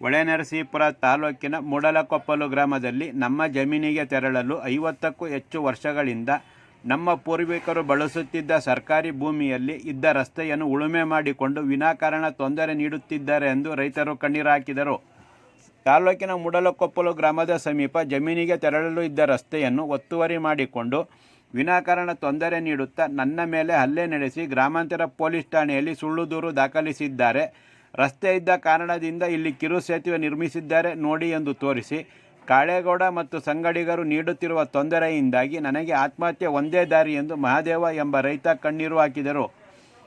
ಹೊಳೆನರಸೀಪುರ ತಾಲೂಕಿನ ಮೂಡಲಕೊಪ್ಪಲು ಗ್ರಾಮದಲ್ಲಿ ನಮ್ಮ ಜಮೀನಿಗೆ ತೆರಳಲು ಐವತ್ತಕ್ಕೂ ಹೆಚ್ಚು ವರ್ಷಗಳಿಂದ ನಮ್ಮ ಪೂರ್ವಿಕರು ಬಳಸುತ್ತಿದ್ದ ಸರ್ಕಾರಿ ಭೂಮಿಯಲ್ಲಿ ಇದ್ದ ರಸ್ತೆಯನ್ನು ಉಳುಮೆ ಮಾಡಿಕೊಂಡು ವಿನಾಕಾರಣ ತೊಂದರೆ ನೀಡುತ್ತಿದ್ದಾರೆ ಎಂದು ರೈತರು ಕಣ್ಣೀರು ಹಾಕಿದರು. ತಾಲೂಕಿನ ಮೂಡಲಕೊಪ್ಪಲು ಗ್ರಾಮದ ಸಮೀಪ ಜಮೀನಿಗೆ ತೆರಳಲು ಇದ್ದ ರಸ್ತೆಯನ್ನು ಒತ್ತುವರಿ ಮಾಡಿಕೊಂಡು ವಿನಾಕಾರಣ ತೊಂದರೆ ನೀಡುತ್ತಾ ನನ್ನ ಮೇಲೆ ಹಲ್ಲೆ ನಡೆಸಿ ಗ್ರಾಮಾಂತರ ಪೊಲೀಸ್ ಠಾಣೆಯಲ್ಲಿ ಸುಳ್ಳು ದೂರು ದಾಖಲಿಸಿದ್ದಾರೆ. ರಸ್ತೆ ಇದ್ದ ಕಾರಣದಿಂದ ಇಲ್ಲಿ ಕಿರು ಸೇತುವೆ ನಿರ್ಮಿಸಿದ್ದಾರೆ ನೋಡಿ ಎಂದು ತೋರಿಸಿ. ಕಾಳೇಗೌಡ ಮತ್ತು ಸಂಗಡಿಗರು ನೀಡುತ್ತಿರುವ ತೊಂದರೆಯಿಂದಾಗಿ ನನಗೆ ಆತ್ಮಹತ್ಯೆ ಒಂದೇ ದಾರಿ ಎಂದು ಮಹಾದೇವ ಎಂಬ ರೈತ ಕಣ್ಣೀರು ಹಾಕಿದರು.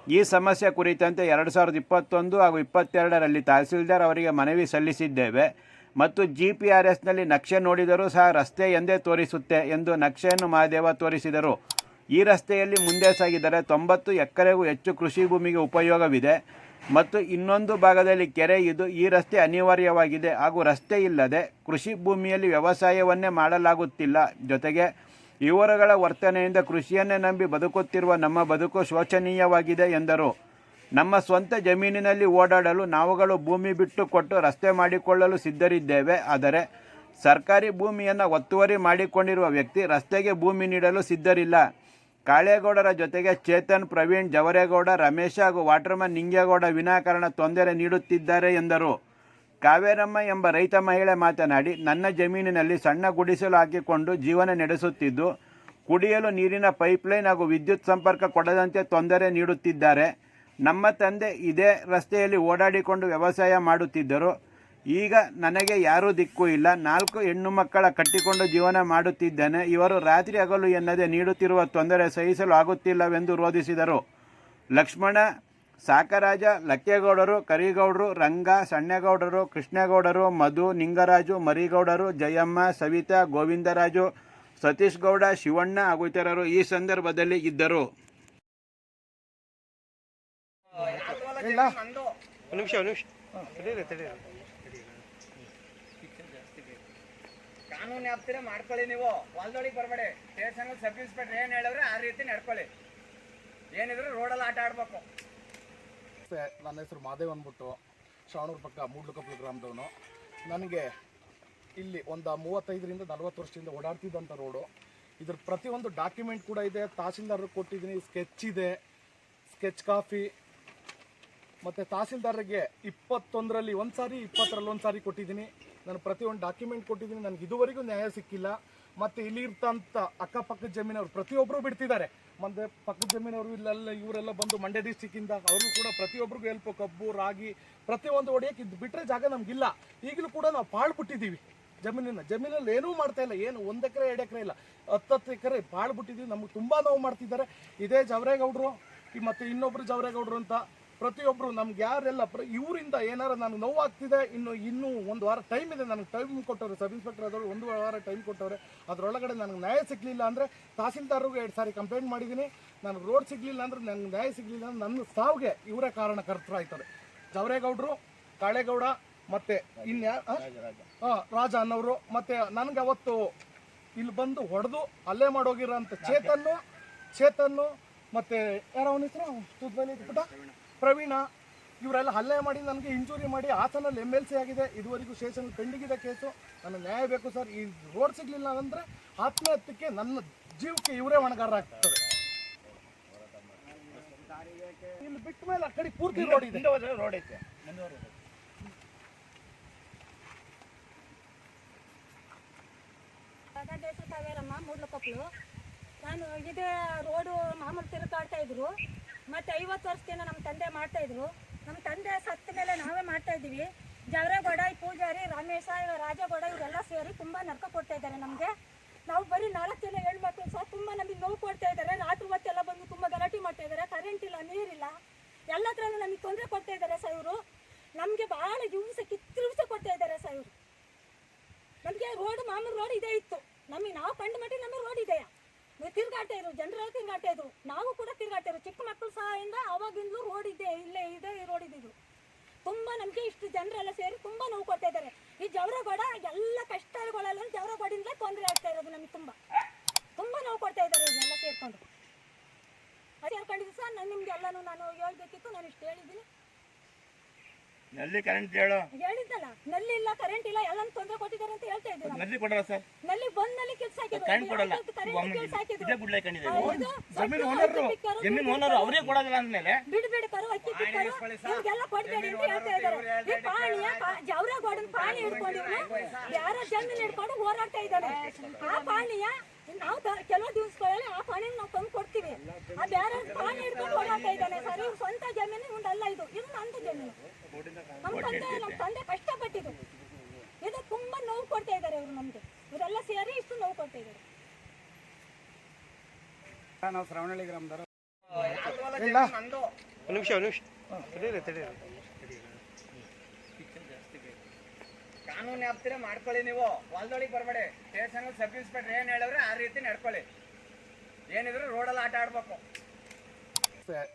ಈ ಸಮಸ್ಯೆ ಕುರಿತಂತೆ ಎರಡು ಸಾವಿರದ ಇಪ್ಪತ್ತೊಂದು ಹಾಗೂ ಇಪ್ಪತ್ತೆರಡರಲ್ಲಿ ತಹಸೀಲ್ದಾರ್ ಅವರಿಗೆ ಮನವಿ ಸಲ್ಲಿಸಿದ್ದೇವೆ ಮತ್ತು ಜಿ ಪಿ ಆರ್ ಎಸ್ನಲ್ಲಿ ನಕ್ಷೆ ನೋಡಿದರೂ ಸಹ ರಸ್ತೆ ಎಂದೇ ತೋರಿಸುತ್ತೆ ಎಂದು ನಕ್ಷೆಯನ್ನು ಮಹಾದೇವ ತೋರಿಸಿದರು. ಈ ರಸ್ತೆಯಲ್ಲಿ ಮುಂದೆ ಸಾಗಿದರೆ ತೊಂಬತ್ತು ಎಕರೆಗೂ ಹೆಚ್ಚು ಕೃಷಿ ಭೂಮಿಗೆ ಉಪಯೋಗವಿದೆ. ಮತ್ತು ಇನ್ನೊಂದು ಭಾಗದಲ್ಲಿ ಕೆರೆ, ಇದು ಈ ರಸ್ತೆ ಅನಿವಾರ್ಯವಾಗಿದೆ. ಹಾಗೂ ರಸ್ತೆ ಇಲ್ಲದೆ ಕೃಷಿ ಭೂಮಿಯಲ್ಲಿ ವ್ಯವಸಾಯವನ್ನೇ ಮಾಡಲಾಗುತ್ತಿಲ್ಲ. ಜೊತೆಗೆ ಇವರುಗಳ ವರ್ತನೆಯಿಂದ ಕೃಷಿಯನ್ನೇ ನಂಬಿ ಬದುಕುತ್ತಿರುವ ನಮ್ಮ ಬದುಕು ಶೋಚನೀಯವಾಗಿದೆ ಎಂದರು. ನಮ್ಮ ಸ್ವಂತ ಜಮೀನಿನಲ್ಲಿ ಓಡಾಡಲು ನಾವುಗಳು ಭೂಮಿ ಬಿಟ್ಟು ಕೊಟ್ಟು ರಸ್ತೆ ಮಾಡಿಕೊಳ್ಳಲು ಸಿದ್ಧರಿದ್ದೇವೆ. ಆದರೆ ಸರ್ಕಾರಿ ಭೂಮಿಯನ್ನು ಒತ್ತುವರಿ ಮಾಡಿಕೊಂಡಿರುವ ವ್ಯಕ್ತಿ ರಸ್ತೆಗೆ ಭೂಮಿ ನೀಡಲು ಸಿದ್ಧರಿಲ್ಲ. ಕಾಳೇಗೌಡರ ಜೊತೆಗೆ ಚೇತನ್, ಪ್ರವೀಣ್, ಜವರೇಗೌಡ, ರಮೇಶ ಹಾಗೂ ವಾಟರ್ಮನ್ ನಿಂಗೇಗೌಡ ವಿನಾಕಾರಣ ತೊಂದರೆ ನೀಡುತ್ತಿದ್ದಾರೆ ಎಂದರು. ಕಾವೇರಮ್ಮ ಎಂಬ ರೈತ ಮಹಿಳೆ ಮಾತನಾಡಿ, ನನ್ನ ಜಮೀನಿನಲ್ಲಿ ಸಣ್ಣ ಗುಡಿಸಲು ಹಾಕಿಕೊಂಡು ಜೀವನ ನಡೆಸುತ್ತಿದ್ದು, ಕುಡಿಯಲು ನೀರಿನ ಪೈಪ್ಲೈನ್ ಹಾಗೂ ವಿದ್ಯುತ್ ಸಂಪರ್ಕ ಕೊಡದಂತೆ ತೊಂದರೆ ನೀಡುತ್ತಿದ್ದಾರೆ. ನಮ್ಮ ತಂದೆ ಇದೇ ರಸ್ತೆಯಲ್ಲಿ ಓಡಾಡಿಕೊಂಡು ವ್ಯವಸಾಯ ಮಾಡುತ್ತಿದ್ದರು. ಈಗ ನನಗೆ ಯಾರೂ ದಿಕ್ಕು ಇಲ್ಲ. ನಾಲ್ಕು ಹೆಣ್ಣು ಮಕ್ಕಳ ಕಟ್ಟಿಕೊಂಡು ಜೀವನ ಮಾಡುತ್ತಿದ್ದೇನೆ. ಇವರು ರಾತ್ರಿ ಹಗಲು ಎನ್ನದೆ ನೀಡುತ್ತಿರುವ ತೊಂದರೆ ಸಹಿಸಲು ಆಗುತ್ತಿಲ್ಲವೆಂದು ರೋಧಿಸಿದರು. ಲಕ್ಷ್ಮಣ ಸಾಕರಾಜ ಲಕ್ಕೇಗೌಡರು ಕರಿಗೌಡರು ರಂಗ ಸಣ್ಣೇಗೌಡರು ಕೃಷ್ಣೇಗೌಡರು ಮಧು ನಿಂಗರಾಜು ಮರಿಗೌಡರು ಜಯಮ್ಮ ಸವಿತಾ ಗೋವಿಂದರಾಜು ಸತೀಶ್ ಗೌಡ ಶಿವಣ್ಣ ಹಾಗೂ ಇತರರು ಈ ಸಂದರ್ಭದಲ್ಲಿ ಇದ್ದರು. ಒಂದು ನಿಮಿಷ ಒಂದು ನಿಮಿಷ ತಡೀರಿ ತಡೀರಿ ಕಾನೂನು ಯಾಪ್ತಿರ ಮಾಡ್ಕೊಳ್ಳಿ ನೀವು. ಹೊಲದೊಳಗೆ ಬರಬೇಡಿ. ಸ್ಟೇಷನ್ ಸಬ್ ಇನ್ಸ್ಪೆಕ್ಟರ್ ಏನು ಹೇಳಿದ್ರೆ ಆ ರೀತಿ ನಡ್ಕೊಳ್ಳಿ. ಏನಿದ್ರು ರೋಡಲ್ಲಿ ಆಟ ಆಡ್ಬೇಕು. ನನ್ನ ಹೆಸರು ಮಾದೇವ್ ಅಂದ್ಬಿಟ್ಟು ಶ್ರಾವಣೂರು ಪಕ್ಕ ಮೂಡ್ಲುಕಪ್ಪಲು ಗ್ರಾಮದವನು. ನನಗೆ ಇಲ್ಲಿ ಒಂದು ಮೂವತ್ತೈದರಿಂದ ನಲವತ್ತು ವರ್ಷದಿಂದ ಓಡಾಡ್ತಿದ್ದಂಥ ರೋಡು. ಇದ್ರ ಪ್ರತಿಯೊಂದು ಡಾಕ್ಯುಮೆಂಟ್ ಕೂಡ ಇದೆ. ತಹಸೀಲ್ದಾರ್ರಿಗೆ ಕೊಟ್ಟಿದ್ದೀನಿ. ಸ್ಕೆಚ್ ಇದೆ. ಸ್ಕೆಚ್ ಕಾಫಿ ಮತ್ತು ತಹಸೀಲ್ದಾರರಿಗೆ ಇಪ್ಪತ್ತೊಂದರಲ್ಲಿ ಒಂದು ಸಾರಿ, ಇಪ್ಪತ್ತರಲ್ಲಿ ಒಂದು ಸಾರಿ ಕೊಟ್ಟಿದ್ದೀನಿ. ನಾನು ಪ್ರತಿಯೊಂದು ಡಾಕ್ಯುಮೆಂಟ್ ಕೊಟ್ಟಿದ್ದೀನಿ. ನನಗೆ ಇದುವರೆಗೂ ನ್ಯಾಯ ಸಿಕ್ಕಿಲ್ಲ. ಮತ್ತು ಇಲ್ಲಿ ಇರ್ತಂಥ ಅಕ್ಕಪಕ್ಕದ ಜಮೀನವ್ರು ಪ್ರತಿಯೊಬ್ಬರು ಬಿಡ್ತಿದ್ದಾರೆ. ಮತ್ತು ಪಕ್ಕದ ಜಮೀನವರು ಇಲ್ಲೆಲ್ಲ, ಇವರೆಲ್ಲ ಬಂದು ಮಂಡ್ಯ ಡಿಸ್ಟಿಕ್ಕಿಂದ ಅವರು ಕೂಡ ಪ್ರತಿಯೊಬ್ಬರಿಗೂ ಹೆಲ್ಪ್ ಕಬ್ಬು, ರಾಗಿ, ಪ್ರತಿಯೊಂದು ಹೊಡೆಯೋಕೆ ಇದು ಬಿಟ್ಟರೆ ಜಾಗ ನಮಗಿಲ್ಲ. ಈಗಲೂ ಕೂಡ ನಾವು ಪಾಳ್ಬಿಟ್ಟಿದ್ದೀವಿ ಬಿಟ್ಟಿದ್ದೀವಿ ಜಮೀನನ್ನ. ಜಮೀನಲ್ಲಿ ಏನೂ ಮಾಡ್ತಾ ಇಲ್ಲ. ಏನು ಒಂದು ಎಕರೆ, ಎರಡು ಎಕರೆ ಇಲ್ಲ. ಹತ್ತತ್ತು ಎಕರೆ ಪಾಳು ಬಿಟ್ಟಿದ್ದೀವಿ ನಮ್ಗೆ ತುಂಬ ನೋವು ಮಾಡ್ತಿದ್ದಾರೆ. ಇದೇ ಜವರೇಗೌಡರು ಮತ್ತೆ ಇನ್ನೊಬ್ರು ಜವರೇಗೌಡರು ಅಂತ ಪ್ರತಿಯೊಬ್ಬರು ನಮ್ಗೆ ಯಾರೆಲ್ಲ ಪ್ರ ಇವರಿಂದ ಏನಾರ ನನಗೆ ನೋವಾಗ್ತಿದೆ, ಇನ್ನು ಇನ್ನೂ ಒಂದು ವಾರ ಟೈಮ್ ಇದೆ, ನನಗೆ ಟೈಮ್ ಕೊಟ್ಟವ್ರೆ ಸಬ್ ಇನ್ಸ್ಪೆಕ್ಟರ್ ಆದವರು ಒಂದು ವಾರ ಟೈಮ್ ಕೊಟ್ಟವ್ರೆ. ಅದರೊಳಗಡೆ ನನಗೆ ನ್ಯಾಯ ಸಿಗಲಿಲ್ಲ ಅಂದರೆ ತಹಸೀಲ್ದಾರ್ಗೆ ಎರಡು ಸಾರಿ ಕಂಪ್ಲೇಂಟ್ ಮಾಡಿದ್ದೀನಿ ನನಗೆ ರೋಡ್ ಸಿಗಲಿಲ್ಲ ಅಂದ್ರೆ ನನಗೆ ನ್ಯಾಯ ಸಿಗಲಿಲ್ಲ ಅಂದ್ರೆ ನನ್ನ ಸಾವಿಗೆ ಇವರೇ ಕಾರಣಕರ್ತರಾಯ್ತಾರೆ ಜವರೇಗೌಡರು, ಕಾಳೇಗೌಡ ಮತ್ತು ಇನ್ಯಾ ರಾಜ ಅನ್ನೋರು ಮತ್ತು ನನಗೆ ಅವತ್ತು ಇಲ್ಲಿ ಬಂದು ಹೊಡೆದು ಹಲ್ಲೆ ಮಾಡೋಗಿರೋಂಥ ಚೇತನ್ನು ಚೇತನ್ನು ಮತ್ತು ಯಾರೋ ಅವನ ಹೆಸರು? ಪ್ರವೀಣ ಇವರೆಲ್ಲ ಹಲ್ಲೆ ಮಾಡಿ ನನಗೆ ಇಂಜುರಿ ಮಾಡಿ ಹಾಸನಲ್ಲಿ ಎಂ ಎಲ್ ಸಿ ಆಗಿದೆ. ಇದುವರೆಗೂ ಸ್ಟೇಷನ್ ಪೆಂಡಿಂಗ್ ಇದೆ ಕೇಸು. ನನಗೆ ನ್ಯಾಯ ಬೇಕು ಸರ್. ಈ ರೋಡ್ ಸಿಗಲಿಲ್ಲ ಅಂದರೆ ಆತ್ಮಹತ್ಯೆಗೆ ನನ್ನ ಜೀವಕ್ಕೆ ಇವರೇ ಹೊಣೆಗಾರರಾಗ್ತಾರೆ. ಇಲ್ಲಿ ಬಿಟ್ಟ ಮೇಲೆ ಆ ಕಡೆ ಪೂರ್ತಿ ರೋಡ್ ಇದೆ. ರೋಡ್ ಐತೆ. ಕಾವೇರಮ್ಮ ಮೂಡ್ಲಕೊಪ್ಪಲು. ನಾನು ಇದೇ ರೋಡು ಮಾಮೂಲು ತಿರುಗಾಡ್ತಾ ಇದ್ರು. ಮತ್ತೆ ಐವತ್ತು ವರ್ಷದಿಂದ ನಮ್ಮ ತಂದೆ ಮಾಡ್ತಾ ಇದ್ರು. ನಮ್ಮ ತಂದೆ ಸತ್ತ ಮೇಲೆ ನಾವೇ ಮಾಡ್ತಾ ಇದ್ದೀವಿ. ಜವರೇಗೌಡ ಈ ಪೂಜಾರಿ ರಮೇಶ ರಾಜಗೌಡ ಇವರೆಲ್ಲ ಸೇರಿ ತುಂಬ ನರ್ಕ ಕೊಡ್ತಾ ಇದ್ದಾರೆ ನಮಗೆ. ನಾವು ಬರೀ ನಾಲ್ಕು ಜನ ಮಕ್ಕಳು ಸಹ ತುಂಬ ನಮಗೆ ನೋವು ಕೊಡ್ತಾ ಇದ್ದಾರೆ. ರಾತ್ರಿ ಹೊತ್ತೆಲ್ಲ ಬಂದು ತುಂಬ ಗಲಾಟೆ ಮಾಡ್ತಾ ಇದ್ದಾರೆ. ಕರೆಂಟ್ ಇಲ್ಲ, ನೀರಿಲ್ಲ. ಎಲ್ಲ ನಮಗೆ ತೊಂದರೆ ಕೊಡ್ತಾ ಇದ್ದಾರೆ ಸರ್ ಇವರು. ನಮಗೆ ಭಾಳ ದಿವಸ ಕಿತ್ತಿರುಸ ಕೊಡ್ತಾ ಇದ್ದಾರೆ ಸರ್ ಇವರು. ನಮಗೆ ರೋಡ್ ಮಾಮೂಲು ರೋಡ್ ಇದೇ ಇತ್ತು. ನಮಗೆ ನಾವು ಕಂಡು ಮಟ್ಟಿಗೆ ನಮಗೆ ರೋಡ್ ಇದೆಯಾ? ಇರು ಇದ್ರು ಜನರೆಲ್ಲ ತಿರುಗಾಟ ಇದ್ರು. ನಾವು ಕೂಡ ತಿರುಗಾಟ ಇದ್ರು ಚಿಕ್ಕ ಮಕ್ಕಳು ಸಹಾಯದಿಂದ ಅವಾಗಿಂದಲೂ ರೋಡ್ ಇದೆ ಇಲ್ಲೇ, ಇದೆ ರೋಡ್ ಇದ್ದಿದ್ದು ತುಂಬ ನಮಗೆ ಇಷ್ಟು ಜನರೆಲ್ಲ ಸೇರಿ ತುಂಬ ನೋವು ಕೊಡ್ತಾ ಇದ್ದಾರೆ. ಈ ಜವರಗೋಡ, ಎಲ್ಲ ಕಷ್ಟಗಳೆಲ್ಲ ಜವರಗೋಡಿಂದಲೇ ತೊಂದರೆ ಆಗ್ತಾ ಇರೋದು ನಮಗೆ ತುಂಬ. ತುಂಬ ನೋವು ಕೊಡ್ತಾ ಇದ್ದಾರೆ ಇದನ್ನೆಲ್ಲ ಸೇರ್ಕೊಂಡು. ಸೇರ್ಕೊಂಡಿದ್ದು ಸರ್, ನಾನು ನಿಮ್ಗೆ ಎಲ್ಲನೂ ನಾನು ಹೇಳ್ಬೇಕಿತ್ತು ನಾನು ಇಷ್ಟು ಹೇಳಿದ್ದೀನಿ. ಎಲ್ಲಿ ಕರೆಂಟ್ ಹೇಳು ಹೇಳಿದ್ದಲ್ಲ ನಲ್ಲಿ ಇಲ್ಲ ಕರೆಂಟ್ ಇಲ್ಲ ಎಲ್ಲ ತೊಂದರೆ ಕೊಟ್ಟಿದ್ದಾರೆ ಅಂತ ಹೇಳ್ತಾ. ನಲ್ಲಿ ಕೊಡಲ್ಲ ಸರ್. ನಲ್ಲಿ ಬಂದ್ನಲ್ಲಿ ಕೆಲಸ ಆಗಿದೆ ಕರೆಂಟ್ ಕೊಡಲ್ಲ. ಕೆಲಸ ಆಗಿದೆ ಇದೇ ಬಿಡ್ಲೇ ಕಂಡಿದೆ. ಹೌದು. ಜಮೀನ್ ಓನರ್ ಜಮೀನ್ ಓನರ್ ಅವರೇ ಕೊಡೋದಿಲ್ಲ ಅಂದ್ಮೇಲೆ. ಬಿಡು ಬಿಡು ಕರು ಅಕ್ಕಿ ಪಿಕ್ಕರು ಇವ್ರಿಗೆಲ್ಲ ಕೊಡ್ಬೇಡಿ ಅಂತ ಹೇಳ್ತಾ ಇದ್ದಾರೆ. ಈ ಪಾಣಿಯ ಜವರ ಗೋಡನ್ ಪಾಣಿ ಹಿಡ್ಕೊಂಡಿವ್ನು ಯಾರ ಜಮೀನ್ ಹಿಡ್ಕೊಂಡು ಹೋರಾಡ್ತಾ ಇದ್ದಾನೆ. ಆ ಪಾಣಿಯ ನಾವು ಕೆಲವು ದಿವಸಗಳಲ್ಲಿ ಆ ಪಾಣಿನ ನಾವು ತಂದು ಕೊಡ್ತೀವಿ. ಆ ಬೇರೆ ಪಾಣಿ ಹಿಡ್ಕೊಂಡು ಓಡಾಡ್ತಾ ಇದ್ದಾನೆ. ಸರ್ ಇವ್ರ ಸ್ವಂತ ಜಮೀನು ಇವ್ನಲ್ಲ ಇದು ಇದು ನಂದು ಜಮೀನು ನಮ್ಮ ತಂದೆ ನಮ್ಮ ತಂದೆ ಕಷ್ಟಪಟ್ಟಿದ್ದು ಇದು ತುಂಬಾ ನೋವು ಕೊಡ್ತಾ ಇದ್ದಾರೆ ಇವ್ರು ನಮ್ಗೆ ಇವರೆಲ್ಲ ಸೇರಿ ಇಷ್ಟು ನೋವು ಕೊಡ್ತಾ ಇದ್ದಾರೆ ನಾವು ಶ್ರವಣಹಳ್ಳಿ ಗ್ರಾಮದವರು. ಇಲ್ಲ ಒಂದು ನಿಮಿಷ ಒಂದು ನಿಮಿಷ. ತಡೀರಿ ತಡೀರಿ. ಕಾನೂನು ವ್ಯಾಪ್ತಿರೇ ಮಾಡ್ಕೊಳ್ಳಿ ನೀವು. ಹೊಲ್ದೊಳಗೆ ಬರಬೇಡಿ. ಸ್ಟೇಷನ್ ಸಬ್ ಇನ್ಸ್ಪೆಕ್ಟರ್ ಏನು ಹೇಳಿದ್ರೆ ಆ ರೀತಿ ನಡ್ಕೊಳ್ಳಿ. ಏನಿದ್ರು ರೋಡಲ್ಲಿ ಆಟ ಆಡ್ಬೇಕು.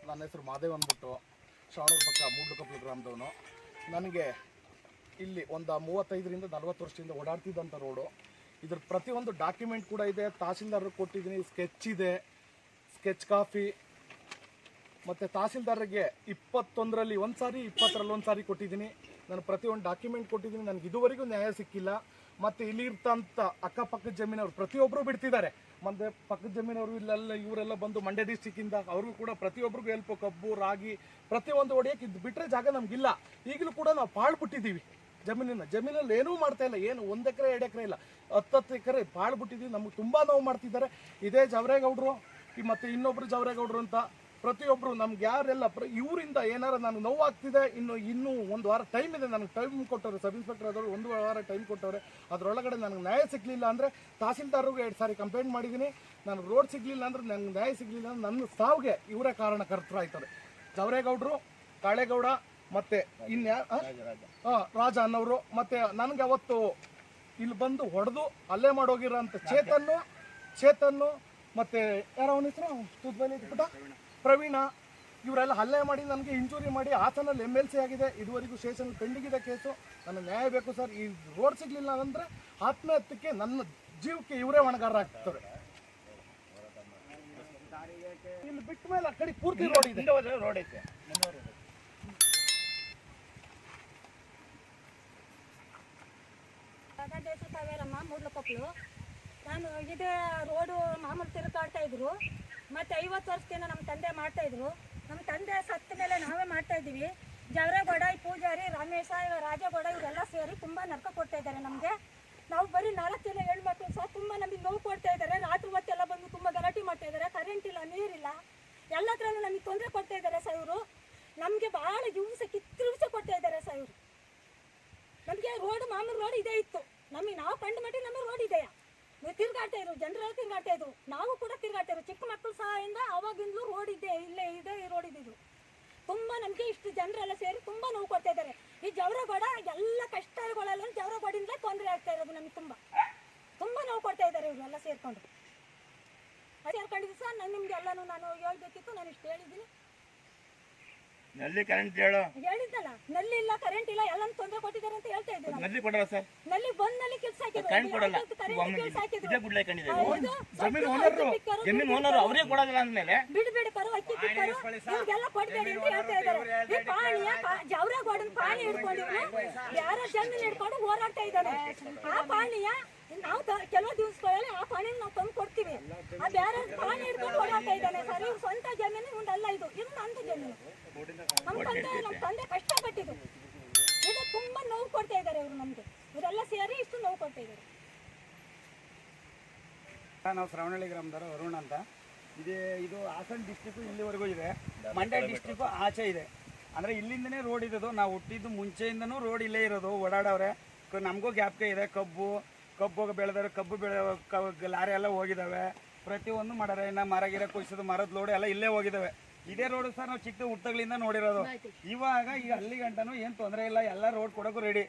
ನನ್ನ ಹೆಸರು ಮಾದೇವ್ ಅಂದ್ಬಿಟ್ಟು ಶ್ರಾವಣೂರು ಪಕ್ಕ ಮೂಡ್ಲುಕಪ್ಲು ಗ್ರಾಮದವನು. ನನಗೆ ಇಲ್ಲಿ ಒಂದು ಮೂವತ್ತೈದರಿಂದ ನಲ್ವತ್ತು ವರ್ಷದಿಂದ ಓಡಾಡ್ತಿದ್ದಂಥ ರೋಡು ಇದ್ರ ಪ್ರತಿಯೊಂದು ಡಾಕ್ಯುಮೆಂಟ್ ಕೂಡ ಇದೆ ತಹಸೀಲ್ದಾರರು ಕೊಟ್ಟಿದ್ದೀನಿ ಸ್ಕೆಚ್ ಇದೆ. ಸ್ಕೆಚ್ ಕಾಫಿ ಮತ್ತು ತಹಸೀಲ್ದಾರರಿಗೆ ಇಪ್ಪತ್ತೊಂದರಲ್ಲಿ ಒಂದು ಸಾರಿ ಇಪ್ಪತ್ತರಲ್ಲಿ ಒಂದು ಸಾರಿ ಕೊಟ್ಟಿದ್ದೀನಿ. ನಾನು ಪ್ರತಿಯೊಂದು ಡಾಕ್ಯುಮೆಂಟ್ ಕೊಟ್ಟಿದ್ದೀನಿ. ನನಗೆ ಇದುವರೆಗೂ ನ್ಯಾಯ ಸಿಕ್ಕಿಲ್ಲ. ಮತ್ತು ಇಲ್ಲಿ ಇರ್ತಂಥ ಅಕ್ಕಪಕ್ಕದ ಜಮೀನವ್ರು ಪ್ರತಿಯೊಬ್ಬರು ಬಿಡ್ತಿದ್ದಾರೆ. ಮತ್ತು ಪಕ್ಕದ ಜಮೀನವರು ಇಲ್ಲೆಲ್ಲ, ಇವರೆಲ್ಲ ಬಂದು ಮಂಡ್ಯ ಡಿಸ್ಟಿಕ್ಕಿಂದ ಅವ್ರಿಗೂ ಕೂಡ ಪ್ರತಿಯೊಬ್ಬರಿಗೂ ಹೆಲ್ಪ್ ಕಬ್ಬು, ರಾಗಿ ಪ್ರತಿಯೊಂದು ಹೊಡೆಯೋಕೆ ಇದು ಬಿಟ್ಟರೆ ಜಾಗ ನಮಗಿಲ್ಲ. ಈಗಲೂ ಕೂಡ ನಾವು ಪಾಳ್ಬಿಟ್ಟಿದ್ದೀವಿ ಜಮೀನಿನ ಜಮೀನಲ್ಲಿ ಏನೂ ಮಾಡ್ತಾ ಇಲ್ಲ. ಏನು ಒಂದು ಎಕರೆ, ಎರಡು ಎಕರೆ ಇಲ್ಲ. ಹತ್ತತ್ತು ಎಕರೆ ಪಾಳ್ಬಿಟ್ಟಿದ್ದೀವಿ ನಮಗೆ ತುಂಬ ನೋವು ಮಾಡ್ತಿದ್ದಾರೆ. ಇದೇ ಜವರೇಗೌಡರು ಮತ್ತು ಇನ್ನೊಬ್ರು ಜವರೇಗೌಡರು ಅಂತ ಪ್ರತಿಯೊಬ್ಬರು ನಮ್ಗೆ ಯಾರೆಲ್ಲ ಪ್ರ ಇವರಿಂದ ಏನಾರ ನನಗೆ ನೋವಾಗ್ತಿದೆ, ಇನ್ನು ಇನ್ನೂ ಒಂದು ವಾರ ಟೈಮ್ ಇದೆ, ನನಗೆ ಟೈಮ್ ಕೊಟ್ಟವ್ರೆ ಸಬ್ ಇನ್ಸ್ಪೆಕ್ಟರ್ ಆದವರು ಒಂದು ವಾರ ಟೈಮ್ ಕೊಟ್ಟವ್ರೆ, ಅದರೊಳಗಡೆ ನನಗೆ ನ್ಯಾಯ ಸಿಗಲಿಲ್ಲ ಅಂದರೆ ತಹಸೀಲ್ದಾರ್ಗೂ ಎರಡು ಸಾರಿ ಕಂಪ್ಲೇಂಟ್ ಮಾಡಿದ್ದೀನಿ ನನಗೆ ರೋಡ್ ಸಿಗಲಿಲ್ಲ ಅಂದ್ರೆ ನನಗೆ ನ್ಯಾಯ ಸಿಗಲಿಲ್ಲ ಅಂದ್ರೆ ನನ್ನ ಸಾವಿಗೆ ಇವರೇ ಕಾರಣಕರ್ತರಾಯ್ತಾರೆ ಜವರೇಗೌಡರು, ಕಾಳೇಗೌಡ ಮತ್ತು ಇನ್ಯಾ ಹಾಂ ರಾಜ ಅನ್ನೋರು ಮತ್ತು ನನಗೆ ಅವತ್ತು ಇಲ್ಲಿ ಬಂದು ಹೊಡೆದು ಅಲ್ಲೇ ಮಾಡೋಗಿರೋ ಅಂಥ ಚೇತನ್ನು ಚೇತನ್ನು ಮತ್ತು ಯಾರೋ ಅವನ ಹೆಸರು? ತುದ್ಬಲಿ ಪುಟ ಪ್ರವೀಣ. ಇವರೆಲ್ಲ ಹಲ್ಲೆ ಮಾಡಿ ನನಗೆ ಇಂಜುರಿ ಮಾಡಿ ಹಾಸನಲ್ಲಿ ಎಂ ಎಲ್ ಸಿ ಆಗಿದೆ. ಇದುವರೆಗೂ ಸ್ಟೇಷನ್ ಪೆಂಡಿಂಗ್ ಇದೆ ಕೇಸು. ನನಗೆ ನ್ಯಾಯ ಬೇಕು ಸರ್. ಈ ರೋಡ್ ಸಿಗಲಿಲ್ಲ ಅಂದರೆ ಆತ್ಮಹತ್ಯಕ್ಕೆ ನನ್ನ ಜೀವಕ್ಕೆ ಇವರೇ ಹೊಣೆಗಾರರಾಗ್ತಾರೆ ಇಲ್ಲಿ ಬಿಟ್ಟ ಮೇಲೆ ಆ ಕಡೆ ಪೂರ್ತಿ ರೋಡ್ ಇದೆ. ರೋಡ್ ಐತೆ. ನಾನು ಇದೇ ರೋಡು ಮಾಮೂಲು ತಿರುಗಾಡ್ತಾ ಇದ್ರು. ಮತ್ತೆ ಐವತ್ತು ವರ್ಷದಿಂದ ನಮ್ಮ ತಂದೆ ಮಾಡ್ತಾ ಇದ್ರು. ನಮ್ಮ ತಂದೆ ಸತ್ತ ಮೇಲೆ ನಾವೇ ಮಾಡ್ತಾ ಇದ್ದೀವಿ. ಜವರೇಗೌಡ, ಪೂಜಾರಿ, ರಮೇಶ ರಾಜೇಗೌಡ ಇವರೆಲ್ಲ ಸೇರಿ ತುಂಬ ನರ್ಕ ಕೊಡ್ತಾ ಇದ್ದಾರೆ ನಮಗೆ. ನಾವು ಬರೀ ನಾಲ್ಕು ಜನ ಹೆಣ್ಮಕ್ಳು ಸಹ ತುಂಬ ನಮಗೆ ನೋವು ಕೊಡ್ತಾ ಇದ್ದಾರೆ. ರಾತ್ರಿ ಹೊತ್ತೆಲ್ಲ ಬಂದು ತುಂಬ ಗಲಾಟೆ ಮಾಡ್ತಾ ಇದ್ದಾರೆ. ಕರೆಂಟ್ ಇಲ್ಲ ನೀರಿಲ್ಲ ಎಲ್ಲ ಥರನೂ ನಮಗೆ ತೊಂದರೆ ಕೊಡ್ತಾ ಇದ್ದಾರೆ ಸರ್ ಇವರು. ನಮಗೆ ಭಾಳ ಹಿಂಸೆ ಕಿತ್ತಿರುಸೆ ಕೊಡ್ತಾ ಇದ್ದಾರೆ ಸರ್ ಇವರು. ನಮಗೆ ರೋಡ್ ಮಾಮೂಲು ರೋಡ್ ಇದೇ ಇತ್ತು. ನಮಗೆ ನಾವು ಕಂಡು ಮಟ್ಟಿಗೆ ನಮ್ಮ ರೋಡ್ ಇದೆಯಾ? ನೀವು ಇರು ಇದ್ರು ಜನರೆಲ್ಲ ತಿರ್ಗಾಡ್ತಾ ಇದ್ರು. ನಾವು ಕೂಡ ತಿರುಗಾಟ ಇದ್ರು ಚಿಕ್ಕ ಮಕ್ಕಳು ಸಹಾಯದಿಂದ ಅವಾಗಿಂದಲೂ ರೋಡ್ ಇದೆ, ಇಲ್ಲೇ ಇದೆ ರೋಡ್ ಇದ್ದಿದ್ದು ತುಂಬ ನಮಗೆ ಇಷ್ಟು ಜನರೆಲ್ಲ ಸೇರಿ ತುಂಬ ನೋವು ಕೊಡ್ತಾ ಇದ್ದಾರೆ. ಈ ಜವರಗೋಡ, ಎಲ್ಲ ಕಷ್ಟಗಳೆಲ್ಲ ಜವರಗೋಡಿಂದಲೇ ತೊಂದರೆ ಆಗ್ತಾ ಇರೋದು ನಮಗೆ ತುಂಬ. ತುಂಬ ನೋವು ಕೊಡ್ತಾ ಇದ್ದಾರೆ ಎಲ್ಲ ಸೇರ್ಕೊಂಡು. ಸೇರ್ಕೊಂಡಿದ್ದು ಸರ್ ನಾನು ನಿಮ್ಗೆಲ್ಲನೂ ನಾನು ಹೇಳ್ಬೇಕಿತ್ತು, ನಾನು ಇಷ್ಟು ಹೇಳಿದ್ದೀನಿ. ನಲ್ಲಿ ಕರೆಂಟ್ ಹೇಳೋ. ಹೇಳಿದ್ದಲ್ಲ ನಲ್ಲಿ ಇಲ್ಲ ಕರೆಂಟ್ ಇಲ್ಲ ಎಲ್ಲ ತೊಂದರೆ ಕೊಟ್ಟಿದ್ದಾರೆ ಅಂತ ಹೇಳ್ತಾ ಇದ್ದೀರಾ. ನಲ್ಲಿ ಕೊಡಲ್ಲ ಸರ್. ನಲ್ಲಿ ಬಂದ್ನಲ್ಲಿ ಕೆಲಸ ಹಾಕಿದ್ರು ಕರೆಂಟ್ ಕೊಡಲ್ಲ. ಇದೇ ಬಿಡ್ಲೇ ಕಂಡಿದೆ. ಜಮೀನ್ ಓನರ್ ಜಮೀನ್ ಓನರ್ ಅವರೇ ಕೊಡೋದಿಲ್ಲ ಅಂದ್ಮೇಲೆ. ಬಿಡಿ ಬಿಡಿ ಪರ ಅಕ್ಕಿ ಪಿಕ್ಕರು ಇವ್ರಿಗೆಲ್ಲ ಕೊಡ್ಬೇಡಿ ಅಂತ ಹೇಳ್ತಾ ಇದ್ದಾರೆ. ಈ ಪಾಣಿಯ ಜವರ ಗೋಡನ್ ಪಾಣಿ ಹಿಡ್ಕೊಂಡಿವ್ನು ಯಾರ ಜಮೀನ್ ಹಿಡ್ಕೊಂಡು ಹೋರಾಡ್ತಾ ಇದ್ದಾನೆ ಆ ಪಾಣಿಯ ನಾವು ಕೆಲವು ದಿವಸಗಳಲ್ಲಿ ಆ ಪಾಣಿನ ನಾವು ತಂದು ಕೊಡ್ತೀವಿ. ಆ ಬೇರೆ ಪಾಣಿ ಹಿಡ್ಕೊಂಡು ಓಡಾಡ್ತಾ ಇದ್ದಾನೆ ಸರ್. ಇವ್ರ ಸ್ವಂತ ಜಮೀನು ಉಂಡಲ್ಲ ಇದು ಇದು ನಂದು ಜಮೀನು ನಮ್ಮ ತಂದೆ ನಮ್ಮ ತಂದೆ ಕಷ್ಟಪಟ್ಟಿದ್ದು ಇದು ತುಂಬಾ ನೋವು ಕೊಡ್ತಾ ಇದ್ದಾರೆ ಇವರು ನಮ್ಗೆ ಇವರೆಲ್ಲ ಸೇರಿ ಇಷ್ಟು ನೋವು ಕೊಡ್ತಾ ಇದ್ದಾರೆ ನಾವು ಶ್ರವಣಹಳ್ಳಿ ಗ್ರಾಮದವರು ವರುಣ್ ಅಂತ. ಇದೇ ಇದು ಹಾಸನ ಡಿಸ್ಟಿಕ್ಕು ಇಲ್ಲಿವರೆಗೂ ಇದೆ. ಮಂಡ್ಯ ಡಿಸ್ಟಿಕ್ ಆಚೆ ಇದೆ. ಅಂದರೆ ಇಲ್ಲಿಂದನೇ ರೋಡ್ ಇರೋದು ನಾವು ಹುಟ್ಟಿದ್ದು ಮುಂಚೆಯಿಂದನೂ ರೋಡ್ ಇಲ್ಲೇ ಇರೋದು ಓಡಾಡವ್ರೆ. ನಮಗೂ ಗ್ಯಾಪ್ಕ ಇದೆ ಕಬ್ಬು ಕಬ್ಬು ಬೆಳೆದವ್ರೆ ಕಬ್ಬು ಬೆಳೆ ಲಾರಿ ಎಲ್ಲ ಹೋಗಿದ್ದಾವೆ ಪ್ರತಿಯೊಂದು ಮಾಡಾರೆ ಇನ್ನು ಮರ ಗಿರ ಕುಯ್ಸೋದು ಮರದ ಲೋಡ್ ಎಲ್ಲ ಇಲ್ಲೇ ಹೋಗಿದ್ದಾವೆ ಇದೇ ರೋಡ್ ಸರ್ ನಾವು ಚಿಕ್ಕ ಹುಟ್ಟಗಳಿಂದ ನೋಡಿರೋದು. ಇವಾಗ ಈಗ ಅಲ್ಲಿ ಗಂಟನೂ ಏನು ತೊಂದರೆ ಇಲ್ಲ ಎಲ್ಲ ರೋಡ್ ಕೊಡೋಕ್ಕೂ ರೆಡಿ